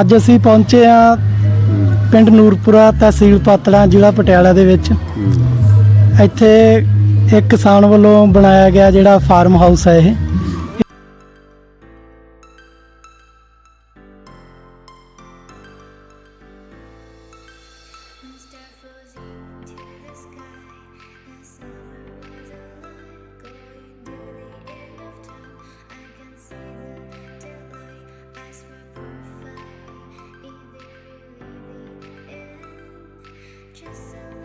ਅੱਜ ਅਸੀਂ ਪਹੁੰਚੇ ਆ ਪਿੰਡ ਨੂਰਪੁਰਾ ਤਹਿਸੀਲ ਪਾਤੜਾ ਜ਼ਿਲ੍ਹਾ ਪਟਿਆਲਾ ਦੇ ਵਿੱਚ। ਇੱਥੇ ਇੱਕ ਕਿਸਾਨ ਵੱਲੋਂ ਬਣਾਇਆ ਗਿਆ ਜਿਹੜਾ ਫਾਰਮ ਹਾਊਸ ਹੈ ਇਹ। Just so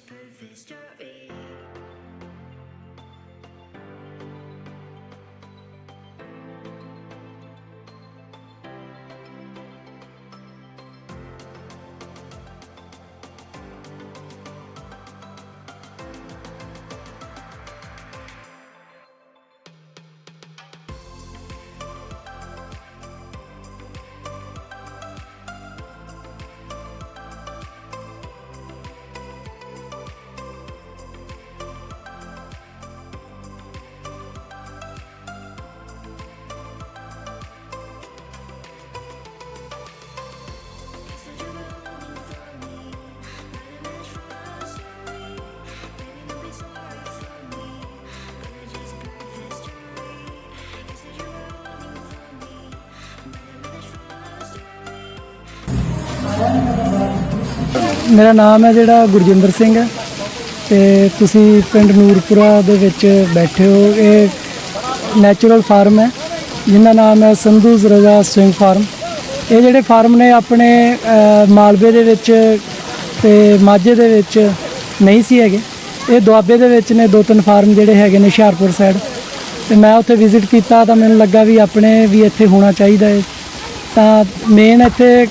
perfect story. ਮੇਰਾ ਨਾਮ ਹੈ ਜਿਹੜਾ ਗੁਰਜਿੰਦਰ ਸਿੰਘ ਹੈ ਤੇ ਤੁਸੀਂ ਪਿੰਡ ਨੂਰਪੁਰਾ ਦੇ ਵਿੱਚ ਬੈਠੇ ਹੋ। ਇਹ ਨੈਚੁਰਲ ਫਾਰਮ ਹੈ ਜਿਹਦਾ ਨਾਮ ਹੈ ਸੰਧੂ ਰਜ਼ਾ ਸਵਿੰਗ ਫਾਰਮ। ਇਹ ਜਿਹੜੇ ਫਾਰਮ ਨੇ ਆਪਣੇ ਮਾਲਵੇ ਦੇ ਵਿੱਚ ਤੇ ਮਾਝੇ ਦੇ ਵਿੱਚ ਨਹੀਂ ਸੀ ਹੈਗੇ। ਇਹ ਦੁਆਬੇ ਦੇ ਵਿੱਚ ਨੇ, ਦੋ ਤਿੰਨ ਫਾਰਮ ਜਿਹੜੇ ਹੈਗੇ ਨੇ ਹੁਸ਼ਿਆਰਪੁਰ ਸਾਈਡ ਤੇ ਮੈਂ ਉੱਥੇ ਵਿਜ਼ਿਟ ਕੀਤਾ ਤਾਂ ਮੈਨੂੰ ਲੱਗਾ ਵੀ ਆਪਣੇ ਵੀ ਇੱਥੇ ਹੋਣਾ ਚਾਹੀਦਾ ਹੈ। ਤਾਂ ਮੇਨ ਇੱਥੇ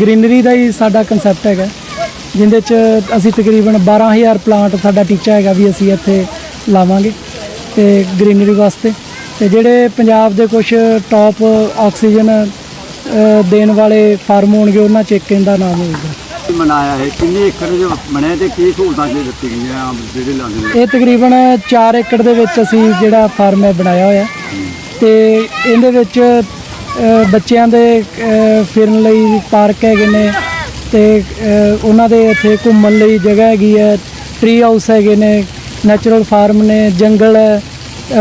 ਗ੍ਰੀਨਰੀ ਦਾ ਹੀ ਸਾਡਾ ਕਨਸੈਪਟ ਹੈਗਾ। ਜਿੰਦੇ ਚ ਅਸੀਂ ਤਕਰੀਬਨ 12000 ਪਲਾਂਟ ਸਾਡਾ ਟੀਚਾ ਹੈਗਾ ਵੀ ਅਸੀਂ ਇੱਥੇ ਲਾਵਾਂਗੇ ਤੇ ਗ੍ਰੀਨਰੀ ਵਾਸਤੇ। ਤੇ ਜਿਹੜੇ ਪੰਜਾਬ ਦੇ ਕੁਝ ਟੌਪ ਆਕਸੀਜਨ ਦੇਣ ਵਾਲੇ ਫਾਰਮ ਹੋਣਗੇ ਉਹਨਾਂ ਚ ਇੱਕ ਇਹਦਾ ਨਾਮ ਹੋਊਗਾ। ਮਨਾਇਆ ਹੈ ਕਿੰਨੇ ਏਕੜ ਦੇ ਬਣੇ ਤੇ ਕੀ ਸਹੂਲਤਾਂ ਜੇ ਦਿੱਤੀ ਗਈਆਂ ਆਮ ਜਿਹੜੇ ਲਾਉਂਦੇ ਨੇ? ਇਹ ਤਕਰੀਬਨ 4 ਏਕੜ ਦੇ ਵਿੱਚ ਅਸੀਂ ਜਿਹੜਾ ਫਾਰਮ ਹੈ ਬਣਾਇਆ ਹੋਇਆ। ਤੇ ਇਹਦੇ ਵਿੱਚ ਬੱਚਿਆਂ ਦੇ ਫਿਰਨ ਲਈ ਪਾਰਕ ਹੈਗੇ ਨੇ ਤੇ ਉਹਨਾਂ ਦੇ ਇੱਥੇ ਘੁੰਮਣ ਲਈ ਜਗ੍ਹਾ ਹੈਗੀ ਹੈ। ਟ੍ਰੀ ਹਾਊਸ ਹੈਗੇ ਨੇ ਨੈਚੁਰਲ ਫਾਰਮ ਨੇ, ਜੰਗਲ ਹੈ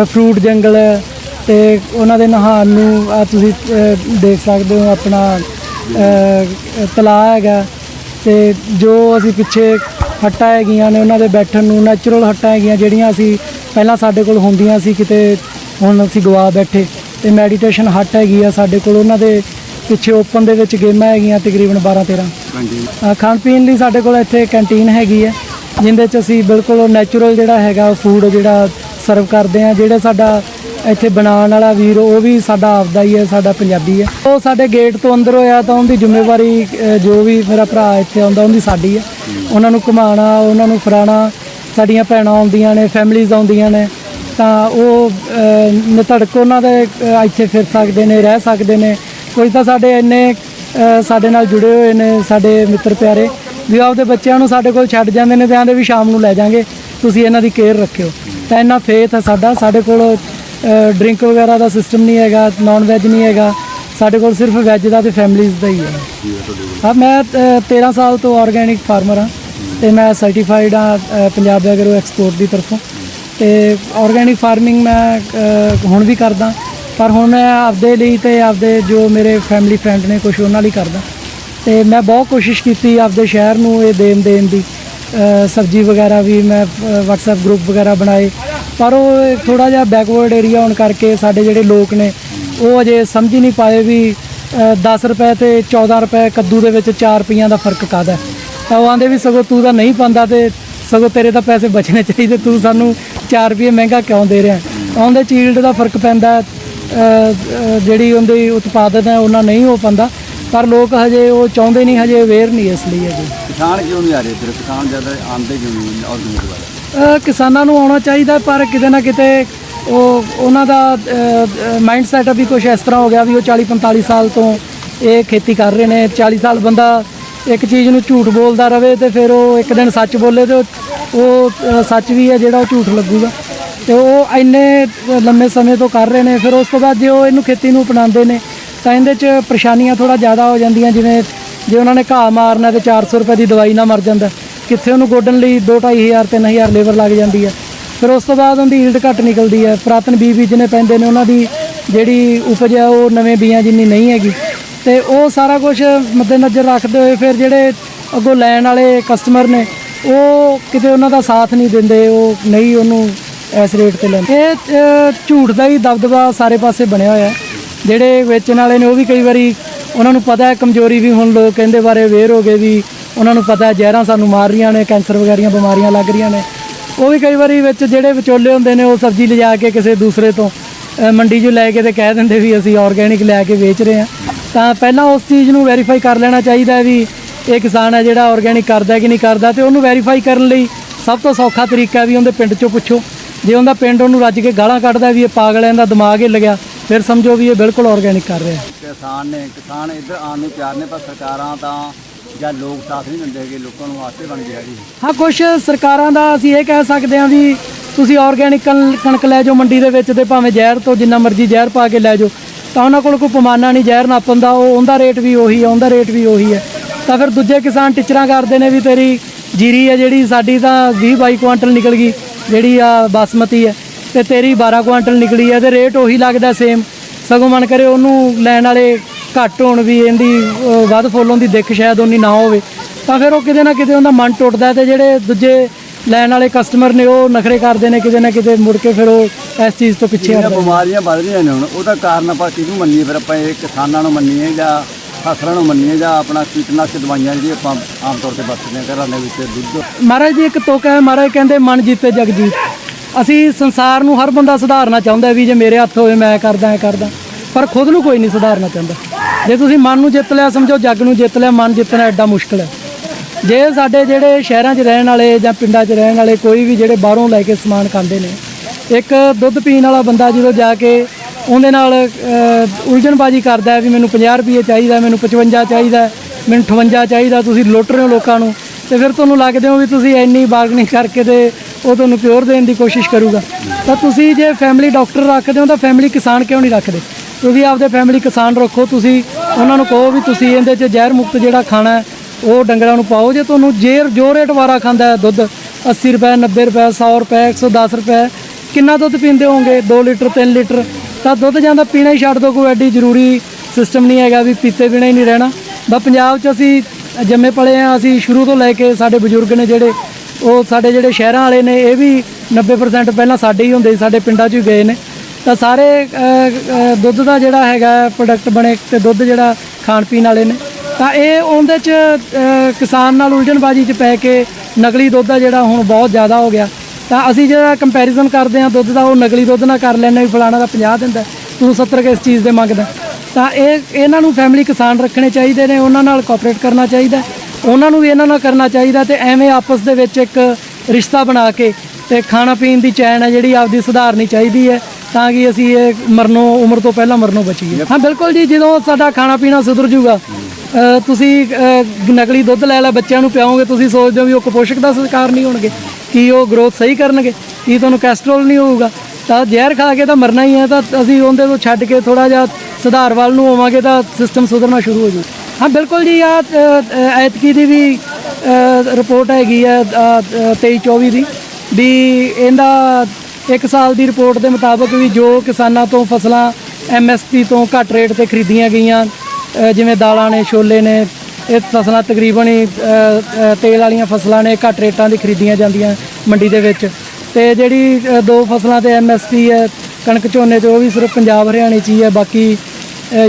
ਫਰੂਟ ਜੰਗਲ ਹੈ ਤੇ ਉਹਨਾਂ ਦੇ ਨਹਾਉਣ ਨੂੰ ਆ ਤੁਸੀਂ ਦੇਖ ਸਕਦੇ ਹੋ ਆਪਣਾ ਤਲਾਅ ਹੈਗਾ। ਤੇ ਜੋ ਅਸੀਂ ਪਿੱਛੇ ਹੱਟਾਂ ਹੈਗੀਆਂ ਨੇ, ਉਹਨਾਂ ਦੇ ਬੈਠਣ ਨੂੰ ਨੈਚੁਰਲ ਹੱਟਾਂ ਹੈਗੀਆਂ, ਜਿਹੜੀਆਂ ਅਸੀਂ ਪਹਿਲਾਂ ਸਾਡੇ ਕੋਲ ਹੁੰਦੀਆਂ ਸੀ ਕਿਤੇ, ਹੁਣ ਅਸੀਂ ਗਵਾ ਬੈਠੇ। ਤੇ ਮੈਡੀਟੇਸ਼ਨ ਹੱਟ ਹੈਗੀ ਆ ਸਾਡੇ ਕੋਲ ਉਹਨਾਂ ਦੇ ਪਿੱਛੇ ਓਪਨ ਦੇ ਵਿੱਚ ਗੇਮਾਂ ਹੈਗੀਆਂ ਤਕਰੀਬਨ 12 13 ਹਾਂਜੀ। ਖਾਣ ਪੀਣ ਲਈ ਸਾਡੇ ਕੋਲ ਇੱਥੇ ਕੈਂਟੀਨ ਹੈਗੀ ਹੈ ਜਿੰਦੇ ਚ ਅਸੀਂ ਬਿਲਕੁਲ ਨੈਚੁਰਲ ਜਿਹੜਾ ਹੈਗਾ ਫੂਡ ਜਿਹੜਾ ਸਰਵ ਕਰਦੇ ਆ ਜਿਹੜੇ ਸਾਡਾ ਇੱਥੇ ਬਣਾਉਣ ਵਾਲਾ ਵੀਰ ਉਹ ਵੀ ਸਾਡਾ ਆਪਦਾ ਹੀ ਹੈ ਸਾਡਾ ਪੰਜਾਬੀ ਹੈ ਉਹ ਸਾਡੇ ਗੇਟ ਤੋਂ ਅੰਦਰ ਹੋਇਆ ਤਾਂ ਉਹਦੀ ਜ਼ਿੰਮੇਵਾਰੀ ਜੋ ਵੀ ਮੇਰਾ ਭਰਾ ਇੱਥੇ ਆਉਂਦਾ ਉਹਦੀ ਸਾਡੀ ਹੈ। ਉਹਨਾਂ ਨੂੰ ਘੁਮਾਉਣਾ ਉਹਨਾਂ ਨੂੰ ਫਰਾਣਾ ਸਾਡੀਆਂ ਭੈਣਾਂ ਆਉਂਦੀਆਂ ਨੇ ਫੈਮਲੀਆਂ ਆਉਂਦੀਆਂ ਨੇ। ਤਾਂ ਉਹ ਅ, ਉਹਨਾਂ ਦੇ ਇੱਥੇ ਫਿਰ ਸਕਦੇ ਨੇ ਰਹਿ ਸਕਦੇ ਨੇ। ਕੋਈ ਤਾਂ ਸਾਡੇ ਇੰਨੇ ਸਾਡੇ ਨਾਲ ਜੁੜੇ ਹੋਏ ਨੇ ਸਾਡੇ ਮਿੱਤਰ ਪਿਆਰੇ। ਵੀ ਆਪਦੇ ਬੱਚਿਆਂ ਨੂੰ ਸਾਡੇ ਕੋਲ ਛੱਡ ਜਾਂਦੇ ਨੇ ਤੇ ਆਂਦੇ ਵੀ ਸ਼ਾਮ ਨੂੰ ਲੈ ਜਾਾਂਗੇ। ਤੁਸੀਂ ਇਹਨਾਂ ਦੀ ਕੇਅਰ ਰੱਖਿਓ। ਤਾਂ ਇੰਨਾ ਫੇਥ ਹੈ ਸਾਡਾ। ਸਾਡੇ ਕੋਲ ਡਰਿੰਕ ਵਗੈਰਾ ਦਾ ਸਿਸਟਮ ਨਹੀਂ ਹੈਗਾ ਨਾਨ ਵੈਜ ਨਹੀਂ ਹੈਗਾ। ਸਾਡੇ ਕੋਲ ਸਿਰਫ ਵੈਜ ਦਾ ਤੇ ਫੈਮਲੀਜ਼ ਦਾ ਹੀ ਹੈ। ਹਾਂ ਮੈਂ ਅ, 13 ਸਾਲ ਤੋਂ ਆਰਗੈਨਿਕ ਫਾਰਮਰ ਹਾਂ ਤੇ ਮੈਂ ਸਰਟੀਫਾਈਡ ਹਾਂ ਪੰਜਾਬ ਐਗਰੋ ਐਕਸਪੋਰਟ ਦੀ ਤਰਫੋਂ। ਤੇ ਆਰਗੈਨਿਕ ਫਾਰਮਿੰਗ ਮੈਂ ਹੁਣ ਵੀ ਕਰਦਾ। ਪਰ ਹੁਣ ਮੈਂ ਆਪਦੇ ਲਈ ਤੇ ਆਪਦੇ ਜੋ ਮੇਰੇ ਫੈਮਿਲੀ ਫਰੈਂਡ ਨੇ ਕੁਝ ਉਹਨਾਂ ਲਈ ਕਰਦਾ। ਤੇ ਮੈਂ ਬਹੁਤ ਕੋਸ਼ਿਸ਼ ਕੀਤੀ ਆਪਦੇ ਸ਼ਹਿਰ ਨੂੰ ਇਹ ਦੇਣ ਦੇਣ ਦੀ। ਸਬਜ਼ੀ ਵਗੈਰਾ ਵੀ ਮੈਂ WhatsApp ਗਰੁੱਪ ਵਗੈਰਾ ਬਣਾਏ। ਪਰ ਉਹ ਥੋੜਾ ਜਿਹਾ ਬੈਕਵਰਡ ਏਰੀਆ ਹੋਣ ਕਰਕੇ ਸਾਡੇ ਜਿਹੜੇ ਲੋਕ ਨੇ ਉਹ ਅਜੇ ਸਮਝ ਹੀ ਨਹੀਂ ਪਾਏ ਵੀ ਅ, 10 ਰੁਪਏ ਤੇ 14 ਰੁਪਏ ਕੱਦੂ ਦੇ ਵਿੱਚ 4 ਰੁਪਈਆਂ ਦਾ ਫ਼ਰਕ ਕਾਹਦਾ ਤਾਂ ਉਹ ਆਂਦੇ ਵੀ ਸਗੋਂ ਤੂੰ ਤਾਂ ਨਹੀਂ ਪਾਉਂਦਾ ਤੇ ਸਗੋਂ ਤੇਰੇ ਤਾਂ ਪੈਸੇ ਬਚਣੇ ਚਾਹੀਦੇ ਤੂੰ ਸਾਨੂੰ 4 ਰੁਪਏ ਮਹਿੰਗਾ ਕਿਉਂ ਦੇ ਰਿਹਾ? ਉਹਦੇ ਚੀਲਡ ਦਾ ਫ਼ਰਕ ਪੈਂਦਾ ਜਿਹੜੀ ਉਹਦੀ ਉਤਪਾਦਨ ਹੈ ਉਹਨਾਂ ਨਹੀਂ ਹੋ ਪਾਉਂਦਾ। ਪਰ ਲੋਕ ਹਜੇ ਉਹ ਚਾਹੁੰਦੇ ਨਹੀਂ ਹਜੇ ਅਵੇਅਰ ਨਹੀਂ ਇਸ ਲਈ ਹਜੇ। ਕਿਸਾਨ ਕਿਉਂ ਨਹੀਂ ਆ ਰਹੇ ਫਿਰ? ਕਿਸਾਨ ਜ਼ਿਆਦਾ ਆਉਂਦੇ ਕਿਉਂ ਨਹੀਂ? ਆਰਗੈਨਿਕ ਵਾਲੇ ਕਿਸਾਨਾਂ ਨੂੰ ਆਉਣਾ ਚਾਹੀਦਾ ਪਰ ਕਿਤੇ ਨਾ ਕਿਤੇ ਉਹ ਉਹਨਾਂ ਦਾ ਮਾਈਂਡ ਸੈਟ ਵੀ ਕੁਝ ਇਸ ਤਰ੍ਹਾਂ ਹੋ ਗਿਆ ਵੀ ਉਹ 40 45 ਸਾਲ ਤੋਂ ਇਹ ਖੇਤੀ ਕਰ ਰਹੇ ਨੇ। 40 ਸਾਲ ਬੰਦਾ ਇੱਕ ਚੀਜ਼ ਨੂੰ ਝੂਠ ਬੋਲਦਾ ਰਵੇ ਤੇ ਫਿਰ ਉਹ ਇੱਕ ਦਿਨ ਸੱਚ ਬੋਲੇ ਤੇ ਉਹ- ਸੱਚ ਵੀ ਹੈ ਜਿਹੜਾ ਉਹ ਝੂਠ ਲੱਗੂਗਾ। ਤੇ ਉਹ ਇੰਨੇ ਲੰਮੇ ਸਮੇਂ ਤੋਂ ਕਰ ਰਹੇ ਨੇ, ਫਿਰ ਉਸ ਤੋਂ ਬਾਅਦ ਜੇ ਉਹ ਇਹਨੂੰ ਖੇਤੀ ਨੂੰ ਅਪਣਾਉਂਦੇ ਨੇ, ਤਾਂ ਇਹਦੇ 'ਚ ਪਰੇਸ਼ਾਨੀਆਂ ਥੋੜਾ ਜ਼ਿਆਦਾ ਹੋ ਜਾਂਦੀਆਂ, ਜਿਵੇਂ ਜੇ ਉਹਨਾਂ ਨੇ ਘਾਹ ਮਾਰਨਾ ਤੇ 400 ਰੁਪਏ ਦੀ ਦਵਾਈ ਨਾਲ ਮਰ ਜਾਂਦਾ, ਕਿੱਥੇ ਉਹਨੂੰ ਗੋਡਣ ਲਈ 2-2500 3000 ਲੇਬਰ ਲੱਗ ਜਾਂਦੀ ਹੈ। ਫਿਰ ਉਸ ਤੋਂ ਬਾਅਦ ਉਹਦੀ ਈਲਡ ਘੱਟ ਨਿਕਲਦੀ ਹੈ। ਪੁਰਾਤਨ ਬੀਜ ਬੀਜਣੇ ਪੈਂਦੇ ਨੇ, ਉਹਨਾਂ ਦੀ ਜਿਹੜੀ ਉਪਜ ਹੈ ਉਹ ਨਵੇਂ ਬੀਜਾਂ ਜਿੰਨੀ ਨਹੀਂ ਹੈਗੀ। ਤੇ ਉਹ ਸਾਰਾ ਕੁਝ ਮੱਦੇਨਜ਼ਰ ਰੱਖਦੇ ਹੋਏ ਫਿਰ ਜਿਹੜੇ ਅੱਗੋਂ ਲੈਣ ਵਾਲੇ ਕਸਟਮਰ ਨੇ ਉਹ ਕਿਤੇ ਉਹਨਾਂ ਦਾ ਸਾਥ ਨਹੀਂ ਦਿੰਦੇ ਉਹ ਨਹੀਂ ਉਹਨੂੰ ਇਸ ਰੇਟ ਤੇ ਲੈਂਦੇ। ਇਹ ਅ, ਝੂਠ ਦਾ ਹੀ ਦਬਦਬਾ ਸਾਰੇ ਪਾਸੇ ਬਣਿਆ ਹੋਇਆ ਜਿਹੜੇ ਵੇਚਣ ਵਾਲੇ ਨੇ ਉਹ ਵੀ ਕਈ ਵਾਰੀ ਉਹਨਾਂ ਨੂੰ ਪਤਾ ਹੈ ਕਮਜ਼ੋਰੀ ਵੀ ਹੁਣ ਲੋਕ ਕਹਿੰਦੇ ਬਾਰੇ ਅਵੇਅਰ ਹੋ ਗਏ ਵੀ ਉਹਨਾਂ ਨੂੰ ਪਤਾ ਜ਼ਹਿਰਾਂ ਸਾਨੂੰ ਮਾਰ ਰਹੀਆਂ ਨੇ ਕੈਂਸਰ ਵਗੈਰੀਆਂ ਬਿਮਾਰੀਆਂ ਲੱਗ ਰਹੀਆਂ ਨੇ। ਉਹ ਵੀ ਕਈ ਵਾਰੀ ਵਿੱਚ ਜਿਹੜੇ ਵਿਚੋਲੇ ਹੁੰਦੇ ਨੇ ਉਹ ਸਬਜ਼ੀ ਲਿਜਾ ਕੇ ਕਿਸੇ ਦੂਸਰੇ ਤੋਂ ਮੰਡੀ 'ਚੋਂ ਲੈ ਕੇ ਤੇ ਕਹਿ ਦਿੰਦੇ ਵੀ ਅਸੀਂ ਆਰਗੈਨਿਕ ਲੈ ਕੇ ਵੇਚ ਰਹੇ ਹਾਂ। ਤਾਂ ਪਹਿਲਾਂ ਉਸ ਚੀਜ਼ ਨੂੰ ਵੈਰੀਫਾਈ ਕਰ ਲੈਣਾ ਚਾਹੀਦਾ ਹੈ ਵੀ ਇਹ ਕਿਸਾਨ ਹੈ ਜਿਹੜਾ ਆਰਗੈਨਿਕ ਕਰਦਾ ਕਿ ਨਹੀਂ ਕਰਦਾ ਤੇ ਉਹਨੂੰ ਵੈਰੀਫਾਈ ਕਰਨ ਲਈ ਸਭ ਤੋਂ ਸੌਖਾ ਤਰੀਕਾ ਵੀ ਉਹਦੇ ਪਿੰਡ 'ਚੋਂ ਪੁੱਛੋ। ਜੇ ਉਹਦਾ ਪਿੰਡ ਉਹਨੂੰ ਰੱਜ ਕੇ ਗਾਲਾਂ ਕੱਢਦਾ ਵੀ ਇਹ ਪਾਗਲ ਹੈ ਇਹਦਾ ਦਿਮਾਗ ਹਿੱਲ ਗਿਆ ਫਿਰ ਸਮਝੋ ਵੀ ਇਹ ਬਿਲਕੁਲ ਆਰਗੈਨਿਕ ਕਰ ਰਿਹਾ ਕਿਸਾਨ ਨੇ ਕਿਸਾਨ ਇੱਧਰ ਆਉਣ ਨੂੰ ਤਿਆਰ ਨੇ ਪਰ ਸਰਕਾਰਾਂ ਤਾਂ ਜਾਂ ਲੋਕ ਸਾਥ ਨਹੀਂ ਦਿੰਦੇ ਕਿ ਲੋਕਾਂ ਨੂੰ ਆਸਤੇ ਬਣ ਗਿਆ ਜੀ। ਹਾਂ ਕੁਝ ਸਰਕਾਰਾਂ ਦਾ ਅਸੀਂ ਇਹ ਕਹਿ ਸਕਦੇ ਹਾਂ ਵੀ ਤੁਸੀਂ ਆਰਗੈਨਿਕ ਕਣਕ ਲੈ ਜਾਓ ਮੰਡੀ ਦੇ ਵਿੱਚ ਤੇ ਭਾਵੇਂ ਜ਼ਹਿਰ ਤੋਂ ਜਿੰਨਾ ਮਰਜ਼ੀ ਜ਼ਹਿਰ ਪਾ ਕੇ ਲੈ ਜਾਓ। ਤਾਂ ਉਹਨਾਂ ਕੋਲ ਕੋਈ ਪਮਾਨਾ ਨਹੀਂ, ਜ਼ਹਿਰ ਨਾਪਣ ਦਾ ਉਹ, ਉਹਦਾ ਰੇਟ ਵੀ ਉਹੀ ਹੈ, ਉਹਦਾ ਰੇਟ ਵੀ ਉਹੀ ਹੈ। ਤਾਂ ਫਿਰ ਦੂਜੇ ਕਿਸਾਨ ਟਿਚਰਾਂ ਕਰਦੇ ਨੇ ਵੀ ਤੇਰੀ ਜੀਰੀ ਹੈ ਜਿਹੜੀ ਸਾਡੀ ਤਾਂ 20 22 ਕੁਆਂਟਲ ਨਿਕਲ ਗਈ, ਜਿਹੜੀ ਆ ਬਾਸਮਤੀ ਹੈ, ਤੇ ਤੇਰੀ 12 ਕੁਆਂਟਲ ਨਿਕਲੀ ਹੈ, ਤੇ ਰੇਟ ਉਹੀ ਲੱਗਦਾ ਸੇਮ ਸਗੋਂ ਮਨ ਕਰੇ ਉਹਨੂੰ ਲੈਣ ਵਾਲੇ ਘੱਟ ਹੋਣ ਵੀ ਇਹਦੀ ਵੱਧ ਫੁੱਲ ਦੀ ਦਿੱਖ ਸ਼ਾਇਦ ਉਨੀ ਨਾ ਹੋਵੇ। ਤਾਂ ਫਿਰ ਉਹ ਕਿਤੇ ਨਾ ਕਿਤੇ ਉਹਦਾ ਮਨ ਟੁੱਟਦਾ ਹੈ ਤੇ ਜਿਹੜੇ ਦੂਜੇ ਲੈਣ ਵਾਲੇ ਕਸਟਮਰ ਨੇ ਉਹ ਨਖਰੇ ਕਰਦੇ ਨੇ ਕਿਤੇ ਨਾ ਕਿਤੇ ਮੁੜ ਕੇ ਫਿਰ ਉਹ ਇਸ ਚੀਜ਼ ਤੋਂ ਪਿੱਛੇ ਜਿਹੜੀਆਂ ਹਟਦੇ ਨੇ। ਬਿਮਾਰੀਆਂ ਵੱਧ ਰਹੀਆਂ ਨੇ ਹੁਣ ਉਹਦਾ ਕਾਰਨ ਆਪਾਂ ਕਿਹਨੂੰ ਮੰਨੀਏ? ਫਿਰ ਆਪਾਂ ਇਹ ਕਿਸਾਨਾਂ ਨੂੰ ਮੰਨੀਏ ਜਾਂ ਫਸਲਾਂ ਨੂੰ ਮੰਨੀਏ ਜਾਂ ਆਪਣਾ ਕੀਟਨਾਸ਼ਕ ਦਵਾਈਆਂ ਜਿਹੜੀ ਆਪਾਂ ਆਮ ਤੌਰ ਤੇ ਵਰਤਦੇ ਹਾਂ ਘਰਾਂ ਦੇ ਵਿੱਚ ਦੁੱਧ। ਮਹਾਰਾਜ ਜੀ ਇੱਕ ਤੁਕ ਹੈ ਮਹਾਰਾਜ ਕਹਿੰਦੇ ਮਨ ਜੀਤੇ ਜਗ ਜੀਤ ਅਸੀਂ ਸੰਸਾਰ ਨੂੰ ਹਰ ਬੰਦਾ ਸੁਧਾਰਨਾ ਚਾਹੁੰਦਾ ਵੀ ਜੇ ਮੇਰੇ ਹੱਥ ਹੋਵੇ ਮੈਂ ਕਰਦਾ ਐ ਕਰਦਾ। ਪਰ ਖੁਦ ਨੂੰ ਕੋਈ ਨਹੀਂ ਸੁਧਾਰਨਾ ਚਾਹੁੰਦਾ। ਜੇ ਤੁਸੀਂ ਮਨ ਨੂੰ ਜਿੱਤ ਲਿਆ ਸਮਝੋ ਜੱਗ ਨੂੰ ਜਿੱਤ ਲਿਆ ਮਨ ਜਿੱਤਣਾ ਐਡਾ ਮੁਸ਼ਕਲ ਹੈ। ਜੇ ਸਾਡੇ ਜਿਹੜੇ ਸ਼ਹਿਰਾਂ 'ਚ ਰਹਿਣ ਵਾਲੇ ਜਾਂ ਪਿੰਡਾਂ 'ਚ ਰਹਿਣ ਵਾਲੇ ਕੋਈ ਵੀ ਜਿਹੜੇ ਬਾਹਰੋਂ ਲੈ ਕੇ ਸਮਾਨ ਖਾਂਦੇ ਨੇ, ਇੱਕ ਦੁੱਧ ਪੀਣ ਵਾਲਾ ਬੰਦਾ ਜਦੋਂ ਜਾ ਕੇ ਉਹਦੇ ਨਾਲ ਉਲਝਣਬਾਜ਼ੀ ਕਰਦਾ ਵੀ ਮੈਨੂੰ 50 ਰੁਪਏ ਚਾਹੀਦਾ, ਮੈਨੂੰ 55 ਚਾਹੀਦਾ, ਮੈਨੂੰ 58 ਚਾਹੀਦਾ, ਤੁਸੀਂ ਲੁੱਟ ਰਹੇ ਹੋ ਲੋਕਾਂ ਨੂੰ, ਤੇ ਫਿਰ ਤੁਹਾਨੂੰ ਲੱਗਦੇ ਹੋ ਵੀ ਤੁਸੀਂ ਇੰਨੀ ਬਾਰਗਨਿੰਗ ਕਰਕੇ ਤੇ ਉਹ ਤੁਹਾਨੂੰ ਪਿਓਰ ਦੇਣ ਦੀ ਕੋਸ਼ਿਸ਼ ਕਰੂਗਾ। ਤਾਂ ਤੁਸੀਂ ਜੇ ਫੈਮਿਲੀ ਡਾਕਟਰ ਰੱਖਦੇ ਹੋ ਤਾਂ ਫੈਮਿਲੀ ਕਿਸਾਨ ਕਿਉਂ ਨਹੀਂ ਰੱਖਦੇ? ਤੁਸੀਂ ਆਪਦੇ ਫੈਮਿਲੀ ਕਿਸਾਨ ਰੱਖੋ, ਤੁਸੀਂ ਉਹਨਾਂ ਨੂੰ ਕਹੋ ਵੀ ਤੁਸੀਂ ਇਹਦੇ 'ਚ ਜ਼ਹਿਰ ਮੁਕਤ ਜਿਹੜਾ ਖਾਣਾ ਉਹ ਡੰਗਰਾਂ ਨੂੰ ਪਾਓ ਜੇ ਤੁਹਾਨੂੰ ਜੇਰ ਜੋ ਰੇਟ ਵਾਰਾ ਖਾਂਦਾ ਹੈ ਦੁੱਧ 80 ਰੁਪਏ 90 ਰੁਪਏ 100 ਰੁਪਏ 110 ਰੁਪਏ, ਕਿੰਨਾ ਦੁੱਧ ਪੀਂਦੇ ਹੋਗੇ 2 ਲੀਟਰ 3 ਲੀਟਰ। ਤਾਂ ਦੁੱਧ ਜਾਂਦਾ ਪੀਣਾ ਹੀ ਛੱਡ ਦੋ, ਕੋਈ ਐਡੀ ਜ਼ਰੂਰੀ ਸਿਸਟਮ ਨਹੀਂ ਹੈਗਾ ਵੀ ਪੀਤੇ ਬਿਨਾਂ ਹੀ ਨਹੀਂ ਰਹਿਣਾ। ਬਸ ਪੰਜਾਬ 'ਚ ਅਸੀਂ ਜੰਮੇ ਪਲੇ ਆ ਅਸੀਂ ਸ਼ੁਰੂ ਤੋਂ ਲੈ ਕੇ ਸਾਡੇ ਬਜ਼ੁਰਗ ਨੇ ਜਿਹੜੇ, ਉਹ ਸਾਡੇ ਜਿਹੜੇ ਸ਼ਹਿਰਾਂ ਵਾਲੇ ਨੇ, ਇਹ ਵੀ 90% ਪਹਿਲਾਂ ਸਾਡੇ ਹੀ ਹੁੰਦੇ ਸਾਡੇ ਪਿੰਡਾਂ 'ਚ ਹੀ ਗਏ ਨੇ। ਤਾਂ ਸਾਰੇ ਦੁੱਧ ਦਾ ਜਿਹੜਾ ਹੈਗਾ ਪ੍ਰੋਡਕਟ ਬਣੇ ਤੇ ਦੁੱਧ ਜਿਹੜਾ ਖਾਣ ਪੀਣ ਵਾਲੇ ਨੇ। ਤਾਂ ਇਹ ਉਹਦੇ 'ਚ ਅ, ਕਿਸਾਨ ਨਾਲ ਉਲਝਣਬਾਜੀ 'ਚ ਪੈ ਕੇ ਨਕਲੀ ਦੁੱਧ ਆ ਜਿਹੜਾ ਹੁਣ ਬਹੁਤ ਜ਼ਿਆਦਾ ਹੋ ਗਿਆ। ਤਾਂ ਅਸੀਂ ਜਿਹੜਾ ਕੰਪੈਰੀਜ਼ਨ ਕਰਦੇ ਹਾਂ ਦੁੱਧ ਦਾ ਉਹ ਨਕਲੀ ਦੁੱਧ ਨਾਲ ਕਰ ਲੈਂਦੇ ਵੀ ਫਲਾਣਾ ਦਾ 50 ਦਿੰਦਾ ਤੂੰ 70 ਕਿਸ ਚੀਜ਼ ਦੇ ਮੰਗਦਾ। ਤਾਂ ਇਹ ਇਹਨਾਂ ਨੂੰ ਫੈਮਿਲੀ ਕਿਸਾਨ ਰੱਖਣੇ ਚਾਹੀਦੇ ਨੇ ਉਹਨਾਂ ਨਾਲ ਕੋਆਪਰੇਟ ਕਰਨਾ ਚਾਹੀਦਾ ਉਹਨਾਂ ਨੂੰ ਵੀ ਇਹਨਾਂ ਨਾਲ ਕਰਨਾ ਚਾਹੀਦਾ ਤੇ ਐਵੇਂ ਆਪਸ ਦੇ ਵਿੱਚ ਇੱਕ ਰਿਸ਼ਤਾ ਬਣਾ ਕੇ ਤੇ ਖਾਣਾ ਪੀਣ ਦੀ ਚੈਨ ਹੈ ਜਿਹੜੀ ਆਪਦੀ ਸੁਧਾਰਨੀ ਚਾਹੀਦੀ ਹੈ। ਤਾਂ ਕਿ ਅਸੀਂ ਇਹ ਮਰਨੋਂ ਉਮਰ ਤੋਂ ਪਹਿਲਾਂ ਮਰਨੋਂ ਬਚੀਏ। ਹਾਂ ਬਿਲਕੁਲ ਜੀ ਜਦੋਂ ਸਾਡਾ ਖਾਣਾ ਪੀਣਾ ਸੁਧਰ ਜੂਗਾ ਤੁਸੀਂ ਨਕਲੀ ਦੁੱਧ ਲੈ ਲੈ ਬੱਚਿਆਂ ਨੂੰ ਪਿਆਓਗੇ ਤੁਸੀਂ ਸੋਚਦੇ ਹੋ ਵੀ ਉਹ ਕੁਪੋਸ਼ਕ ਦਾ ਸ਼ਿਕਾਰ ਨਹੀਂ ਹੋਣਗੇ ਕੀ ਉਹ ਗਰੋਥ ਸਹੀ ਕਰਨਗੇ ਕੀ ਤੁਹਾਨੂੰ ਕੈਸਟਰੋਲ ਨਹੀਂ ਹੋਊਗਾ। ਤਾਂ ਜ਼ਹਿਰ ਖਾ ਕੇ ਤਾਂ ਮਰਨਾ ਹੀ ਹੈ ਤਾਂ ਅਸੀਂ ਉਹਦੇ ਤੋਂ ਛੱਡ ਕੇ ਥੋੜਾ ਜਿਹਾ ਸੁਧਾਰ ਵੱਲ ਨੂੰ ਹੋਵਾਂਗੇ ਤਾਂ ਸਿਸਟਮ ਸੁਧਰਨਾ ਸ਼ੁਰੂ ਹੋ ਜੂ। ਹਾਂ ਬਿਲਕੁਲ ਜੀ ਆ ਐਤਕੀ ਦੀ ਵੀ ਰਿਪੋਰਟ ਹੈਗੀ ਹੈ 23 24 ਦੀ ਵੀ ਇਹਦਾ ਇੱਕ ਸਾਲ ਦੀ ਰਿਪੋਰਟ ਦੇ ਮੁਤਾਬਕ ਵੀ ਜੋ ਕਿਸਾਨਾਂ ਤੋਂ ਫਸਲਾਂ ਐਮਐਸਪੀ ਤੋਂ ਘੱਟ ਰੇਟ ਤੇ ਖਰੀਦੀਆਂ ਗਈਆਂ ਜਿਵੇਂ ਦਾਲਾਂ ਨੇ, ਛੋਲੇ ਨੇ, ਇਹ ਫਸਲਾਂ ਤਕਰੀਬਨ ਹੀ ਤੇਲ ਵਾਲੀਆਂ ਫਸਲਾਂ ਨੇ ਘੱਟ ਰੇਟਾਂ ਦੀ ਖਰੀਦੀਆਂ ਜਾਂਦੀਆਂ ਮੰਡੀ ਦੇ ਵਿੱਚ। ਤੇ ਜਿਹੜੀ ਦੋ ਫਸਲਾਂ ਤੇ ਐਮਐਸਪੀ ਹੈ, ਕਣਕ ਝੋਨੇ ਤੇ ਉਹ ਵੀ ਸਿਰਫ ਪੰਜਾਬ ਹਰਿਆਣੇ 'ਚ ਹੀ ਹੈ, ਬਾਕੀ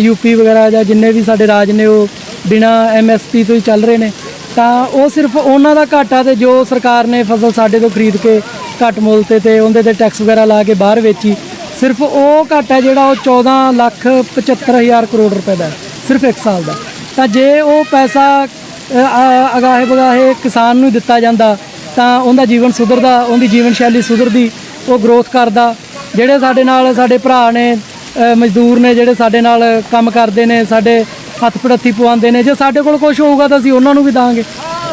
ਯੂਪੀ ਵਗੈਰਾ ਜਾਂ ਜਿੰਨੇ ਵੀ ਸਾਡੇ ਰਾਜ ਨੇ ਉਹ ਬਿਨਾ ਐਮਐਸਪੀ ਤੋਂ ਹੀ ਚੱਲ ਰਹੇ ਨੇ। ਤਾਂ ਉਹ ਸਿਰਫ ਉਹਨਾਂ ਦਾ ਘਾਟਾ ਤੇ ਜੋ ਸਰਕਾਰ ਨੇ ਫਸਲ ਸਾਡੇ ਤੋਂ ਖਰੀਦ ਕੇ ਘੱਟ ਮੁੱਲ ਤੇ ਤੇ ਉਹਦੇ ਤੇ ਟੈਕਸ ਵਗੈਰਾ ਲਾ ਕੇ ਬਾਹਰ ਵੇਚੀ। ਸਿਰਫ ਉਹ ਘਾਟਾ ਜਿਹੜਾ ਉਹ 14 ਲੱਖ 75 ਹਜ਼ਾਰ ਕਰੋੜ ਰੁਪਏ ਦਾ ਸਿਰਫ ਇੱਕ ਸਾਲ ਦਾ। ਤਾਂ ਜੇ ਉਹ ਪੈਸਾ ਅ, ਅਗਾਹੇ ਬਗਾਹੇ ਕਿਸਾਨ ਨੂੰ ਦਿੱਤਾ ਜਾਂਦਾ ਤਾਂ ਉਹਦਾ ਜੀਵਨ ਸੁਧਰਦਾ ਉਹਦੀ ਜੀਵਨ ਸ਼ੈਲੀ ਸੁਧਰਦੀ ਉਹ ਗਰੋਥ ਕਰਦਾ। ਜਿਹੜੇ ਸਾਡੇ ਨਾਲ ਸਾਡੇ ਭਰਾ ਨੇ ਮਜ਼ਦੂਰ ਨੇ ਜਿਹੜੇ ਸਾਡੇ ਨਾਲ ਕੰਮ ਕਰਦੇ ਨੇ ਸਾਡੇ ਹੱਥ ਪੜੱਥੀ ਪਵਾਉਂਦੇ ਨੇ ਜੇ ਸਾਡੇ ਕੋਲ ਕੁਝ ਹੋਊਗਾ ਤਾਂ ਅਸੀਂ ਉਹਨਾਂ ਨੂੰ ਵੀ ਦਾਂਗੇ।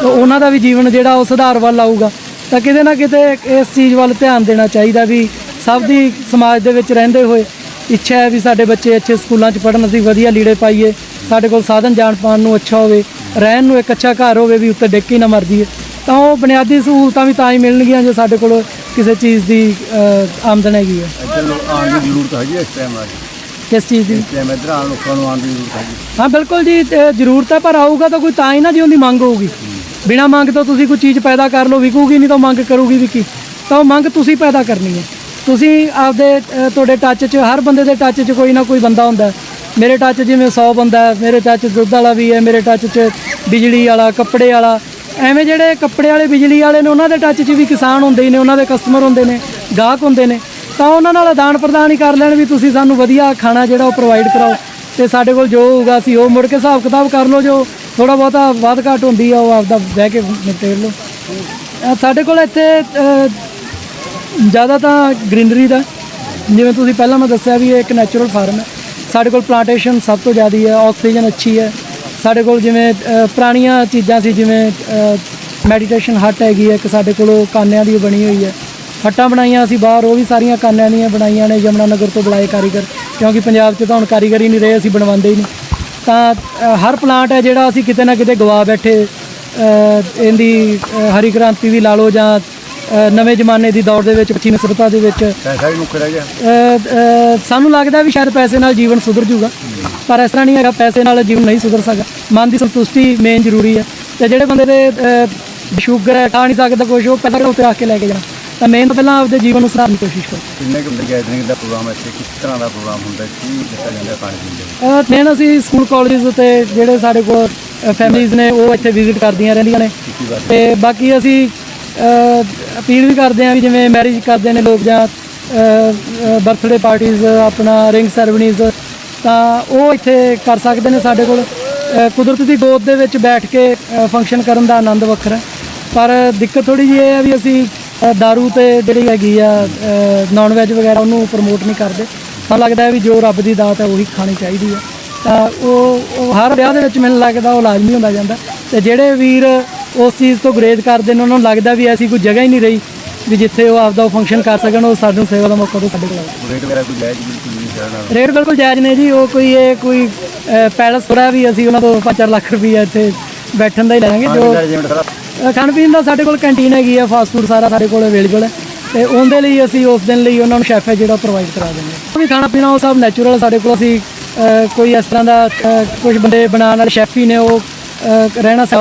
ਉਹਨਾਂ ਦਾ ਵੀ ਜੀਵਨ ਜਿਹੜਾ ਉਹ ਸੁਧਾਰ ਵੱਲ ਆਊਗਾ। ਤਾਂ ਕਿਤੇ ਨਾ ਕਿਤੇ ਇਸ ਚੀਜ਼ ਵੱਲ ਧਿਆਨ ਦੇਣਾ ਚਾਹੀਦਾ ਵੀ ਸਭ ਦੀ ਸਮਾਜ ਦੇ ਵਿੱਚ ਰਹਿੰਦੇ ਹੋਏ ਇੱਛਾ ਹੈ ਵੀ ਸਾਡੇ ਬੱਚੇ ਅੱਛੇ ਸਕੂਲਾਂ 'ਚ ਪੜ੍ਹਨ ਅਸੀਂ ਵਧੀਆ ਲੀੜੇ ਪਾਈਏ ਸਾਡੇ ਕੋਲ ਸਾਧਨ ਜਾਣ ਪਾਣ ਨੂੰ ਅੱਛਾ ਹੋਵੇ ਰਹਿਣ ਨੂੰ ਇੱਕ ਅੱਛਾ ਘਰ ਹੋਵੇ ਵੀ ਉੱਤੇ ਡਿੱਗ ਕੇ ਨਾ ਮਰ ਜਾਈਏ। ਤਾਂ ਉਹ ਬੁਨਿਆਦੀ ਸਹੂਲਤਾਂ ਵੀ ਤਾਂ ਹੀ ਮਿਲਣਗੀਆਂ ਜੇ ਸਾਡੇ ਕੋਲ ਕਿਸੇ ਚੀਜ਼ ਦੀ ਆਮਦਨ ਹੈਗੀ ਹੈ। ਇੱਧਰ ਲੋਕ ਆਉਣ ਦੀ ਜ਼ਰੂਰਤ ਹੈਗੀ ਹੈ ਇਸ ਟਾਈਮ ਆ ਕਿਸ ਚੀਜ਼ ਦੀ? ਇਸ ਟਾਈਮ ਇੱਧਰ ਆਉਣ ਲੋਕਾਂ ਨੂੰ ਆਉਣ ਦੀ ਜ਼ਰੂਰਤ ਹੈਗੀ। ਹਾਂ ਬਿਲਕੁਲ ਜੀ ਜ਼ਰੂਰਤ ਹੈ ਪਰ ਆਊਗਾ ਤਾਂ ਕੋਈ ਤਾਂ ਹੀ ਨਾ ਜੀ ਉਹਦੀ ਮੰਗ ਹੋਊਗੀ। ਬਿਨਾ ਮੰਗ ਤੋਂ ਤੁਸੀਂ ਕੋਈ ਚੀਜ਼ ਪੈਦਾ ਕਰ ਲਓ, ਵਿਕੂਗੀ ਨਹੀਂ ਤਾਂ ਮੰਗ ਕਰੂਗੀ ਵਿਕੀ ਤਾਂ ਉਹ ਮੰਗ ਤੁਸੀਂ ਪੈਦਾ ਕਰਨੀ ਹੈ। ਤੁਸੀਂ ਆਪਦੇ ਤੁਹਾਡੇ ਟੱਚ 'ਚ, ਹਰ ਬੰਦੇ ਦੇ ਟੱਚ 'ਚ ਕੋਈ ਨਾ ਕੋਈ ਬੰਦਾ ਹੁੰਦਾ ਮੇਰੇ ਟੱਚ ਜਿਵੇਂ 100 ਬੰਦਾ ਹੈ, ਮੇਰੇ ਟੱਚ ਦੁੱਧ ਵਾਲਾ ਵੀ ਹੈ, ਮੇਰੇ ਟੱਚ 'ਚ ਬਿਜਲੀ ਵਾਲਾ, ਕੱਪੜੇ ਵਾਲਾ। ਐਵੇਂ ਜਿਹੜੇ ਕੱਪੜੇ ਵਾਲੇ, ਬਿਜਲੀ ਵਾਲੇ ਨੇ, ਉਹਨਾਂ ਦੇ ਟੱਚ 'ਚ ਵੀ ਕਿਸਾਨ ਹੁੰਦੇ ਹੀ ਨੇ, ਉਹਨਾਂ ਦੇ ਕਸਟਮਰ ਹੁੰਦੇ ਨੇ, ਗਾਹਕ ਹੁੰਦੇ ਨੇ। ਤਾਂ ਉਹਨਾਂ ਨਾਲ ਆਦਾਨ ਪ੍ਰਦਾਨ ਹੀ ਕਰ ਲੈਣ ਵੀ ਤੁਸੀਂ ਸਾਨੂੰ ਵਧੀਆ ਖਾਣਾ ਜਿਹੜਾ ਉਹ ਪ੍ਰੋਵਾਈਡ ਕਰਾਓ। ਤੇ ਸਾਡੇ ਕੋਲ ਜੋ ਹੋਊਗਾ ਅਸੀਂ ਉਹ ਮੁੜ ਕੇ ਹਿਸਾਬ ਕਿਤਾਬ ਕਰ ਲਓ ਜੋ ਥੋੜਾ ਬਹੁਤਾ ਵੱਧ ਘਾਟ ਹੁੰਦੀ ਆ ਉਹ ਆਪਦਾ ਬਹਿ ਕੇ ਨਿਪਟੇਰ ਲਓ। ਅਹ ਸਾਡੇ ਕੋਲ ਇੱਥੇ ਅਹ, ਜ਼ਿਆਦਾ ਤਾਂ ਗ੍ਰੀਨਰੀ ਦਾ ਜਿਵੇਂ ਤੁਸੀਂ ਪਹਿਲਾਂ ਮੈਂ ਦੱਸਿਆ ਵੀ ਇਹ ਇੱਕ ਨੈਚੁਰਲ ਫਾਰਮ ਹੈ। ਸਾਡੇ ਕੋਲ ਪਲਾਂਟੇਸ਼ਨ ਸਭ ਤੋਂ ਜ਼ਿਆਦਾ ਹੈ ਆਕਸੀਜਨ ਅੱਛੀ ਹੈ। ਸਾਡੇ ਕੋਲ ਜਿਵੇਂ ਅਹ, ਪੁਰਾਣੀਆਂ ਚੀਜ਼ਾਂ ਸੀ ਜਿਵੇਂ ਮੈਡੀਟੇਸ਼ਨ ਹੱਟ ਹੈਗੀ ਹੈ ਇੱਕ ਸਾਡੇ ਕੋਲ ਉਹ ਕਾਨਿਆਂ ਦੀ ਬਣੀ ਹੋਈ ਹੈ। ਹੱਟਾਂ ਬਣਾਈਆਂ ਅਸੀਂ ਬਾਹਰ ਉਹ ਵੀ ਸਾਰੀਆਂ ਕਾਨਿਆਂ ਦੀਆਂ ਬਣਾਈਆਂ ਨੇ ਯਮੁਨਾ ਨਗਰ ਤੋਂ ਬੁਲਾਏ ਕਾਰੀਗਰ। ਕਿਉਂਕਿ ਪੰਜਾਬ 'ਚ ਤਾਂ ਹੁਣ ਕਾਰੀਗਰ ਹੀ ਨਹੀਂ ਰਹੇ ਅਸੀਂ ਬਣਵਾਉਂਦੇ ਹੀ ਨਹੀਂ। ਤਾਂ ਅ, ਹਰ ਪਲਾਂਟ ਹੈ ਜਿਹੜਾ ਅਸੀਂ ਕਿਤੇ ਨਾ ਕਿਤੇ ਗਵਾ ਬੈਠੇ ਅ, ਇਹਦੀ ਅ, ਹਰੀ ਕ੍ਰਾਂਤੀ ਦੀ ਲਾ ਲਓ ਜਾਂ ਅ, ਨਵੇਂ ਜ਼ਮਾਨੇ ਦੀ ਦੌੜ ਦੇ ਵਿੱਚ ਪੱਛਮੀ ਸਭਿਅਤਾ ਦੇ ਵਿੱਚ ਪੈਸਾ ਵੀ ਮੁੱਕ ਰਹਿ ਗਿਆ। ਅ, ਅ, ਸਾਨੂੰ ਲੱਗਦਾ ਵੀ ਸ਼ਾਇਦ ਪੈਸੇ ਨਾਲ ਜੀਵਨ ਸੁਧਰ ਜੂਗਾ ਪਰ ਇਸ ਤਰ੍ਹਾਂ ਨਹੀਂ ਹੈਗਾ ਪੈਸੇ ਨਾਲ ਜੀਵਨ ਨਹੀਂ ਸੁਧਰ ਸਕਦਾ। ਮਨ ਦੀ ਸੰਤੁਸ਼ਟੀ ਮੇਨ ਜ਼ਰੂਰੀ ਹੈ। ਤੇ ਜਿਹੜੇ ਬੰਦੇ ਦੇ ਸ਼ੂਗਰ ਹੈ ਖਾ ਨਹੀਂ ਸਕਦਾ ਕੁਛ ਉਹ ਪਹਿਲਾਂ ਉੱਤੇ ਆ ਕੇ ਲੈ ਕੇ ਜਾਣਾ। ਤਾਂ ਤਾਂ ਪਹਿਲਾਂ ਆਪਦੇ ਜੀਵਨ ਨੂੰ ਸੁਧਾਰਨ ਦੀ ਕੋਸ਼ਿਸ਼ ਕਰੋ। ਕਿੰਨੇ ਕੁ ਗੈਦਰਿੰਗ ਦਾ ਪ੍ਰੋਗਰਾਮ ਹੈ ਇੱਥੇ? ਕਿਸ ਤਰ੍ਹਾਂ ਦਾ ਪ੍ਰੋਗਰਾਮ ਹੁੰਦਾ ਹੈ? ਕੀ ਦਿੱਤਾ ਜਾਂਦਾ ਖਾਣ ਪੀਣ ਦੇ ਲਈ? ਮੇਨ ਅਸੀਂ ਸਕੂਲ ਕਾਲਜਸ ਤੇ ਜਿਹੜੇ ਸਾਡੇ ਕੋਲ ਫੈਮਿਲੀਆਂ ਨੇ ਉਹ ਇੱਥੇ ਵਿਜ਼ਿਟ ਕਰਦੀਆਂ ਰਹਿੰਦੀਆਂ ਨੇ। ਤੇ ਬਾਕੀ ਅਸੀਂ ਅਪੀਲ ਵੀ ਕਰਦੇ ਹਾਂ ਵੀ ਜਿਵੇਂ ਮੈਰਿਜ ਕਰਦੇ ਨੇ ਲੋਕ ਜਾਂ ਬਰਥਡੇ ਪਾਰਟੀਆਂ ਆਪਣਾ ਰਿੰਗ ਸੈਰੇਮਨੀਜ਼ ਤਾਂ ਉਹ ਇੱਥੇ ਕਰ ਸਕਦੇ ਨੇ ਸਾਡੇ ਕੋਲ। ਅ, ਕੁਦਰਤ ਦੀ ਗੋਦ ਦੇ ਵਿੱਚ ਬੈਠ ਕੇ ਫੰਕਸ਼ਨ ਕਰਨ ਦਾ ਆਨੰਦ ਵੱਖਰਾ ਹੈ। ਪਰ ਦਿੱਕਤ ਥੋੜੀ ਜਿਹੀ ਇਹ ਹੈ ਵੀ ਅਸੀਂ ਦਾਰੂ ਤੇ ਜਿਹੜੀ ਹੈਗੀ ਆ ਨਾਨ ਵੈਜ ਵਗੈਰਾ ਉਹਨੂੰ ਪ੍ਰਮੋਟ ਨਹੀਂ ਕਰਦੇ। ਸਾਨੂੰ ਲੱਗਦਾ ਹੈ ਵੀ ਜੋ ਰੱਬ ਦੀ ਦਾਤ ਹੈ ਉਹੀ ਖਾਣੀ ਚਾਹੀਦੀ ਹੈ। ਤਾਂ ਉਹ ਹਰ ਵਿਆਹ ਦੇ ਵਿੱਚ ਮੈਨੂੰ ਲੱਗਦਾ ਉਹ ਲਾਜ਼ਮੀ ਹੁੰਦਾ ਜਾਂਦਾ। ਤੇ ਜਿਹੜੇ ਵੀਰ ਉਸ ਚੀਜ਼ ਤੋਂ ਗੁਰੇਜ਼ ਕਰਦੇ ਨੇ ਉਹਨਾਂ ਨੂੰ ਲੱਗਦਾ ਵੀ ਐਸੀ ਕੋਈ ਜਗ੍ਹਾ ਹੀ ਨਹੀਂ ਰਹੀ ਵੀ ਜਿੱਥੇ ਉਹ ਆਪਦਾ ਫੰਕਸ਼ਨ ਕਰ ਸਕਣ ਉਹ ਸਾਨੂੰ ਸੇਵਾ ਦਾ ਮੌਕਾ ਤੋਂ ਸਾਡੇ ਕੋਲ ਰੇਟ ਵਗੈਰਾ ਕੋਈ ਜਾਇਜ਼ ਬਿਲਕੁਲ ਨਹੀਂ ਰੇਟ ਬਿਲਕੁਲ ਜਾਇਜ਼ ਨੇ ਜੀ ਉਹ ਕੋਈ ਇਹ ਕੋਈ ਪੈਲਸ ਥੋੜਾ ਵੀ ਅਸੀਂ ਉਹਨਾਂ ਤੋਂ 5 ਲੱਖ ਰੁਪਈਆ ਇੱਥੇ ਬੈਠਣ ਦਾ ਹੀ ਲਾਂਗੇ ਜੋ ਖਾਣ ਪੀਣ ਦਾ ਸਾਡੇ ਕੋਲ ਕੈਂਟੀਨ ਹੈਗੀ ਆ ਫਾਸਟ ਫੂਡ ਸਾਰਾ ਸਾਡੇ ਕੋਲ ਅਵੇਲੇਬਲ ਹੈ। ਤੇ ਉਹਦੇ ਲਈ ਅਸੀਂ ਉਸ ਦਿਨ ਲਈ ਉਹਨਾਂ ਨੂੰ ਸ਼ੈਫ ਹੈ ਜਿਹੜਾ ਪ੍ਰੋਵਾਈਡ ਕਰਾ ਦਿੰਦੇ ਹਾਂ। ਉਹ ਵੀ ਖਾਣਾ ਪੀਣਾ ਉਹ ਸਭ ਨੈਚੁਰਲ ਸਾਡੇ ਕੋਲ ਅਸੀਂ ਕੋਈ ਇਸ ਤਰ੍ਹਾਂ ਦਾ ਕੁਝ ਬੰਦੇ ਬਣਾਉਣ ਵਾਲੇ ਸ਼ੈਫ ਹੀ ਨੇ ਉਹ ਰਹਿਣਾ ਸਾ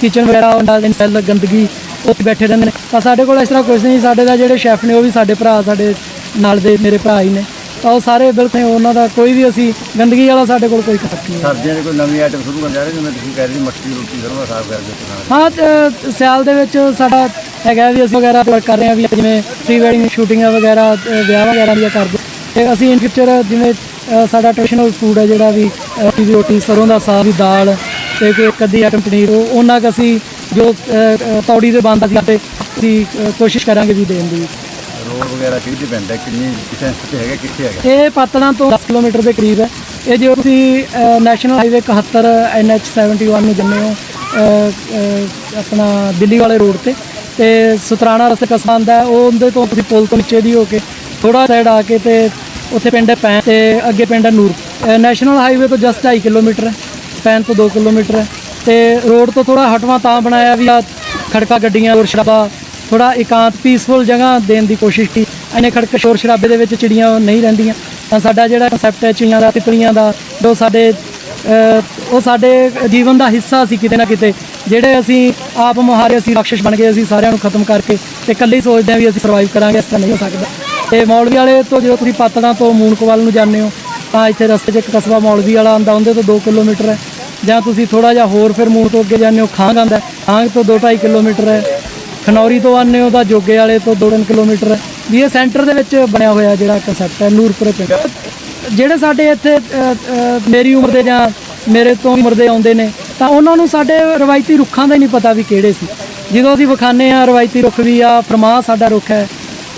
ਕਿਚਨ ਵਗੈਰਾ ਉਹਨਾਂ ਦੇ ਸੈੱਲ ਗੰਦਗੀ ਉੱਥੇ ਬੈਠੇ ਰਹਿੰਦੇ ਨੇ। ਤਾਂ ਸਾਡੇ ਕੋਲ ਇਸ ਤਰ੍ਹਾਂ ਕੁਝ ਨਹੀਂ, ਸਾਡੇ ਦਾ ਜਿਹੜੇ ਸ਼ੈਫ ਨੇ ਉਹ ਵੀ ਸਾਡੇ ਭਰਾ, ਸਾਡੇ ਨਾਲ ਦੇ ਮੇਰੇ ਭਰਾ ਹੀ ਨੇ। ਤਾਂ ਉਹ ਸਾਰੇ ਬਿਲਕੁਲ ਉਹਨਾਂ ਦਾ ਕੋਈ ਵੀ ਅਸੀਂ ਗੰਦਗੀ ਵਾਲਾ ਸਾਡੇ ਕੋਲ ਕੋਈ ਕਸਰ ਨਹੀਂ ਹੈ। ਸਰਦੀਆਂ ਦੇ ਕੋਈ ਨਵੀਂ ਆਈਟਮ ਸ਼ੁਰੂ ਕਰਨ ਜਾ ਰਹੇ ਜਿਵੇਂ ਤੁਸੀਂ ਕਹਿ ਰਹੇ ਸੀ ਮੱਕੀ ਦੀ ਰੋਟੀ ਸਰੋਂ ਦਾ ਸਾਗ ਕਰਕੇ ਖਾਣਾ ਹਾਂ ਤੇ ਸਿਆਲ ਦੇ ਵਿੱਚ ਸਾਡਾ ਹੈਗਾ ਵੀ ਅਸੀਂ ਵਗੈਰਾ ਕਰ ਰਹੇ ਹਾਂ ਵੀ ਜਿਵੇਂ ਪ੍ਰੀ ਵੈਡਿੰਗ ਸ਼ੂਟਿੰਗਾਂ ਵਗੈਰਾ ਅ, ਵਿਆਹ ਵਗੈਰਾ ਦੀਆਂ ਕਰਦੇ। ਤੇ ਅਸੀਂ ਇਨ ਫਿਊਚਰ ਜਿਵੇਂ ਅ, ਸਾਡਾ ਟ੍ਰੈਡੀਸ਼ਨਲ ਫੂਡ ਹੈ ਜਿਹੜਾ ਵੀ ਅ, ਦੀ ਰੋਟੀ ਸਰੋਂ ਦਾ ਸਾਗ ਦੀ ਦਾਲ ਤੇ ਕੋਈ ਇੱਕ ਅੱਧੀ ਆਈਟਮ ਪਨੀਰ ਉਹ ਉਹਨਾਂ ਕੁ ਅਸੀਂ ਜੋ ਅ, ਅ, ਤੌੜੀ ਦੇ ਬੰਦ ਅਸੀਂ ਆਪੇ ਅਸੀਂ ਅ, ਕੋਸ਼ਿਸ਼ ਕਰਾਂਗੇ ਵੀ ਦੇਣ ਦੀ। ਰੋਡ ਵਗੈਰਾ ਕਿਹਦੇ ਪੈਂਦਾ, ਕਿੰਨੀ ਡਿਸਟੈਂਸ ਤੇ ਹੈਗਾ, ਕਿੱਥੇ ਹੈਗਾ? ਇਹ ਪਾਤੜਾਂ ਤੋਂ 10 ਕਿਲੋਮੀਟਰ ਦੇ ਕਰੀਬ ਹੈ। ਇਹ ਜੇ ਤੁਸੀਂ ਨੈਸ਼ਨਲ ਹਾਈਵੇ 71 NH 71 ਨੂੰ ਜੰਮੇ ਹੋ ਆਪਣਾ ਦਿੱਲੀ ਵਾਲੇ ਰੋਡ ਤੇ ਤੇ ਸੁਤਰਾਣਾ ਰਸਤੇ ਕਸਬਾ ਆਉਂਦਾ ਹੈ, ਉਹ ਉਹਦੇ ਤੋਂ ਤੁਸੀਂ ਪੁਲ ਤੋਂ ਨੀਚੇ ਦੀ ਹੋ ਕੇ ਥੋੜਾ ਸਾਈਡ ਆ ਕੇ ਤੇ ਉੱਥੇ ਪਿੰਡ ਹੈ ਪੈਂ ਤੇ ਅੱਗੇ ਪਿੰਡ ਹੈ ਨੂਰ। ਨੈਸ਼ਨਲ ਹਾਈਵੇ ਤੋਂ ਜਸਟ 2.5 ਕਿਲੋਮੀਟਰ ਹੈ ਪੈਨ ਤੋਂ 2 ਕਿਲੋਮੀਟਰ ਹੈ, ਤੇ ਰੋਡ ਤੋਂ ਥੋੜਾ ਹਟਵਾ ਤਾਂ ਬਣਾਇਆ ਵੀ ਆ ਖੜਕਾ ਗੱਡੀਆਂ ਔਰ ਸ਼ਰਾਬਾ ਥੋੜਾ ਇਕਾਂਤ ਪੀਸਫੁਲ ਜਗ੍ਹਾ ਦੇਣ ਦੀ ਕੋਸ਼ਿਸ਼ ਕੀਤੀ। ਐਨੇ ਖੜਕ ਸ਼ੋਰ ਸ਼ਰਾਬੇ ਦੇ ਵਿੱਚ ਚਿੜੀਆਂ ਨਹੀਂ ਰਹਿੰਦੀਆਂ। ਤਾਂ ਸਾਡਾ ਜਿਹੜਾ ਕਨਸੈਪਟ ਹੈ ਚਿੜੀਆਂ ਦਾ, ਤਿਤਲੀਆਂ ਦਾ ਜੋ ਸਾਡੇ ਉਹ ਸਾਡੇ ਜੀਵਨ ਦਾ ਹਿੱਸਾ ਸੀ ਕਿਤੇ ਨਾ ਕਿਤੇ। ਜਿਹੜੇ ਅਸੀਂ ਆਪ ਮੁਹਾਰੇ, ਅਸੀਂ ਰਾਖਸ਼ ਬਣ ਗਏ, ਅਸੀਂ ਸਾਰਿਆਂ ਨੂੰ ਖਤਮ ਕਰਕੇ ਤੇ ਇਕੱਲੇ ਸੋਚਦੇ ਹਾਂ ਵੀ ਅਸੀਂ ਸਰਵਾਈਵ ਕਰਾਂਗੇ, ਇਸ ਤਰ੍ਹਾਂ ਨਹੀਂ ਹੋ ਸਕਦਾ। ਤੇ ਮੌਲਵੀ ਵਾਲੇ ਤੋਂ ਜਦੋਂ ਤੁਸੀਂ ਪਾਤੜਾਂ ਤੋਂ ਮੂਨਕਵਾਲ ਨੂੰ ਜਾਂਦੇ ਹੋ, ਤਾਂ ਇੱਥੇ ਰਸਤੇ 'ਚ ਇੱਕ ਕਸਬਾ ਮੌਲਵੀ ਵਾਲਾ ਆਉਂਦਾ, ਉਹਦੇ ਤੋਂ 2 ਕਿਲੋਮੀਟਰ ਹੈ। ਜਾਂ ਤੁਸੀਂ ਥੋੜਾ ਜਿਹਾ ਹੋਰ ਫਿਰ ਮੂਨ ਤੋਂ ਅੱਗੇ ਜਾਂਦੇ ਹੋ, ਖਾਂਗ ਆਉਂਦਾ ਹੈ। ਖਾਂਗ ਤੋਂ 2.5 ਕਿਲੋਮੀਟਰ ਹੈ। ਖਨੌਰੀ ਤੋਂ ਆਉਂਦੇ ਹੋ ਤਾਂ ਜੋਗੇ ਵਾਲੇ ਤੋਂ 2-3 ਕਿਲੋਮੀਟਰ ਹੈ। ਵੀ ਇਹ ਸੈਂਟਰ ਦੇ ਵਿੱਚ ਬਣਿਆ ਹੋਇਆ ਜਿਹੜਾ ਕਨਸੈਪਟ ਹੈ, ਨੂਰਪੁਰ ਪਿੰਡ। ਜਿਹੜੇ ਸਾਡੇ ਇੱਥੇ ਮੇਰੀ ਉਮਰ ਦੇ ਜਾਂ ਮੇਰੇ ਤੋਂ ਉਮਰ ਦੇ ਆਉਂਦੇ ਨੇ, ਤਾਂ ਉਹਨਾਂ ਨੂੰ ਸਾਡੇ ਰਵਾਇਤੀ ਰੁੱਖਾਂ ਦਾ ਹੀ ਨਹੀਂ ਪਤਾ ਵੀ ਕਿਹੜੇ ਸੀ। ਜਦੋਂ ਅਸੀਂ ਵਿਖਾਣੇ ਆ ਰਵਾਇਤੀ ਰੁੱਖ ਵੀ ਆ ਫਰਮਾਹ ਸਾਡਾ ਰੁੱਖ ਹੈ,